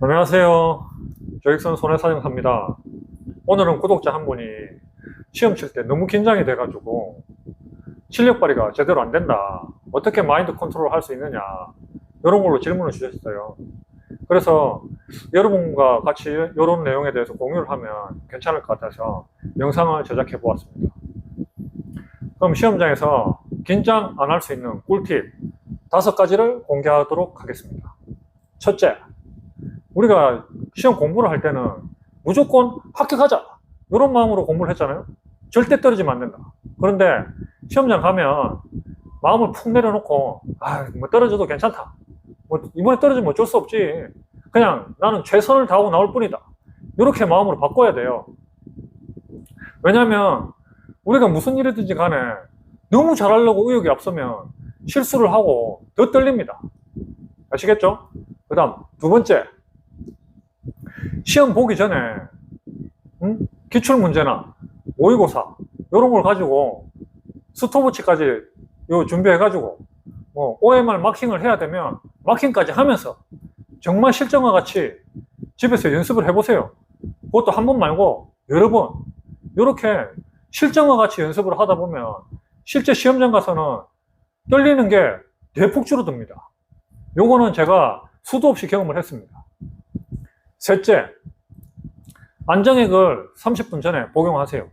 안녕하세요. 조익선 손해사정사입니다. 오늘은 구독자 한 분이 시험 칠 때 너무 긴장이 돼가지고 실력 발휘가 제대로 안 된다. 어떻게 마인드 컨트롤 할 수 있느냐. 이런 걸로 질문을 주셨어요. 그래서 여러분과 같이 이런 내용에 대해서 공유를 하면 괜찮을 것 같아서 영상을 제작해 보았습니다. 그럼 시험장에서 긴장 안 할 수 있는 꿀팁 다섯 가지를 공개하도록 하겠습니다. 첫째, 우리가 시험 공부를 할 때는 무조건 합격하자. 이런 마음으로 공부를 했잖아요. 절대 떨어지면 안 된다. 그런데 시험장 가면 마음을 푹 내려놓고 아뭐 떨어져도 괜찮다. 뭐 이번에 떨어지면 어쩔 수 없지. 그냥 나는 최선을 다하고 나올 뿐이다. 이렇게 마음으로 바꿔야 돼요. 왜냐하면 우리가 무슨 일이든지 간에 너무 잘하려고 의욕이 앞서면 실수를 하고 더 떨립니다. 아시겠죠? 그 다음 두 번째 시험 보기 전에 음? 기출 문제나 모의고사 이런 걸 가지고 스톱워치까지 요 준비해 가지고 뭐 OMR 마킹을 해야 되면 마킹까지 하면서 정말 실전과 같이 집에서 연습을 해보세요. 그것도 한 번 말고 여러 번 이렇게 실전과 같이 연습을 하다 보면 실제 시험장 가서는 떨리는 게 대폭 줄어듭니다. 요거는 제가 수도 없이 경험을 했습니다. 셋째, 안정액을 30분 전에 복용하세요.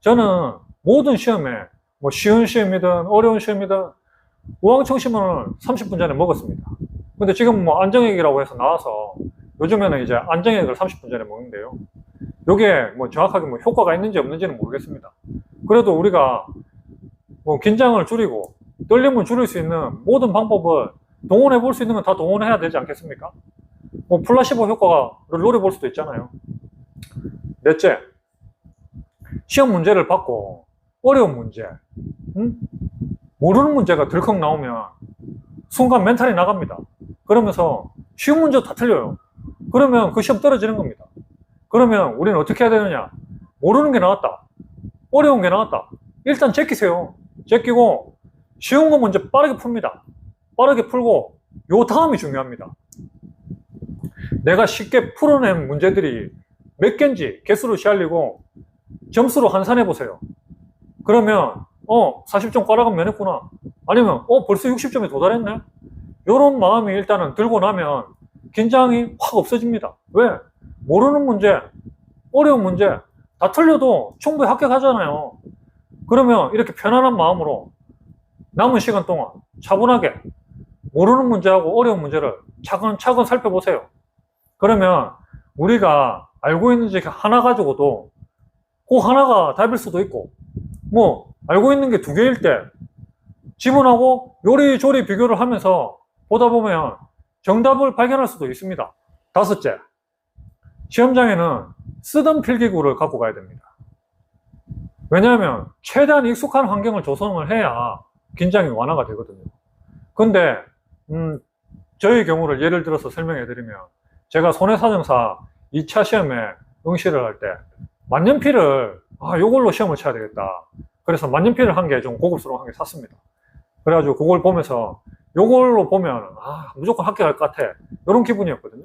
저는 모든 시험에 뭐 쉬운 시험이든 어려운 시험이든 우왕청심원을 30분 전에 먹었습니다. 근데 지금 뭐 안정액이라고 해서 나와서 요즘에는 이제 안정액을 30분 전에 먹는데요. 요게 뭐 정확하게 뭐 효과가 있는지 없는지는 모르겠습니다. 그래도 우리가 뭐 긴장을 줄이고 떨림을 줄일 수 있는 모든 방법을 동원해 볼 수 있는 건 다 동원해야 되지 않겠습니까? 뭐 플라시보 효과를 노려볼 수도 있잖아요. 넷째, 시험 문제를 받고 어려운 문제, 응? 모르는 문제가 들컥 나오면 순간 멘탈이 나갑니다. 그러면서 쉬운 문제 다 틀려요. 그러면 그 시험 떨어지는 겁니다. 그러면 우리는 어떻게 해야 되느냐? 모르는 게 나왔다. 어려운 게 나왔다. 일단 제끼세요. 제끼고 쉬운 거 먼저 빠르게 풉니다. 빠르게 풀고 요 다음이 중요합니다. 내가 쉽게 풀어낸 문제들이 몇 개인지 개수로 시알리고 점수로 환산해 보세요. 그러면 어 40점 꽈라가 면했구나. 아니면 어 벌써 60점에 도달했네. 이런 마음이 일단은 들고 나면 긴장이 확 없어집니다. 왜? 모르는 문제, 어려운 문제 다 틀려도 충분히 합격하잖아요. 그러면 이렇게 편안한 마음으로 남은 시간 동안 차분하게 모르는 문제하고 어려운 문제를 차근차근 살펴보세요. 그러면 우리가 알고 있는 지 하나 가지고도 그 하나가 답일 수도 있고 뭐 알고 있는 게 두 개일 때 지문하고 요리조리 비교를 하면서 보다 보면 정답을 발견할 수도 있습니다. 다섯째, 시험장에는 쓰던 필기구를 갖고 가야 됩니다. 왜냐하면 최대한 익숙한 환경을 조성을 해야 긴장이 완화가 되거든요. 근데 음, 저희 경우를 예를 들어서 설명해 드리면 제가 손해사정사 2차 시험에 응시를 할 때 만년필을 아 요걸로 시험을 쳐야 되겠다. 그래서 만년필을 한 개 좀 고급스러운 한 개 샀습니다. 그래가지고 그걸 보면서 요걸로 보면 아 무조건 합격할 것 같아. 이런 기분이었거든요.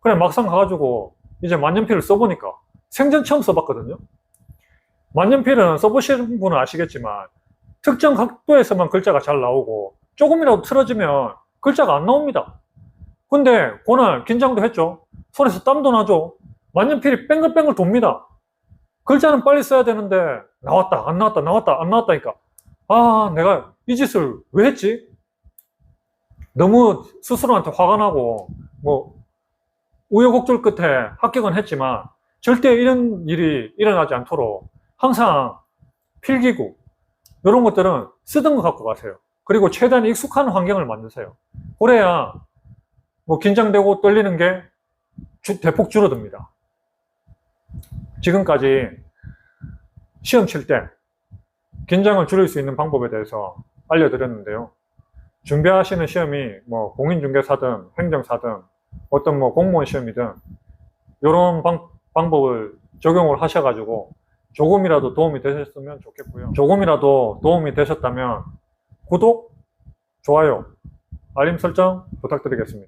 그래 막상 가가지고 이제 만년필을 써보니까 생전 처음 써봤거든요. 만년필은 써보시는 분은 아시겠지만 특정 각도에서만 글자가 잘 나오고 조금이라도 틀어지면 글자가 안 나옵니다 근데 그날 긴장도 했죠. 손에서 땀도 나죠. 만년필이 뺑글뺑글 돕니다. 글자는 빨리 써야 되는데 나왔다 안 나왔다 나왔다 안 나왔다니까 아 내가 이 짓을 왜 했지? 너무 스스로한테 화가 나고 뭐 우여곡절 끝에 합격은 했지만 절대 이런 일이 일어나지 않도록 항상 필기구 이런 것들은 쓰던 거 갖고 가세요. 그리고 최대한 익숙한 환경을 만드세요. 그래야 뭐 긴장되고 떨리는 게 주- 대폭 줄어듭니다. 지금까지 시험 칠 때 긴장을 줄일 수 있는 방법에 대해서 알려드렸는데요. 준비하시는 시험이 뭐 공인중개사든 행정사든 어떤 뭐 공무원 시험이든 이런 방, 방법을 적용을 하셔가지고 조금이라도 도움이 되셨으면 좋겠고요. 조금이라도 도움이 되셨다면 구독, 좋아요, 알림 설정 부탁드리겠습니다.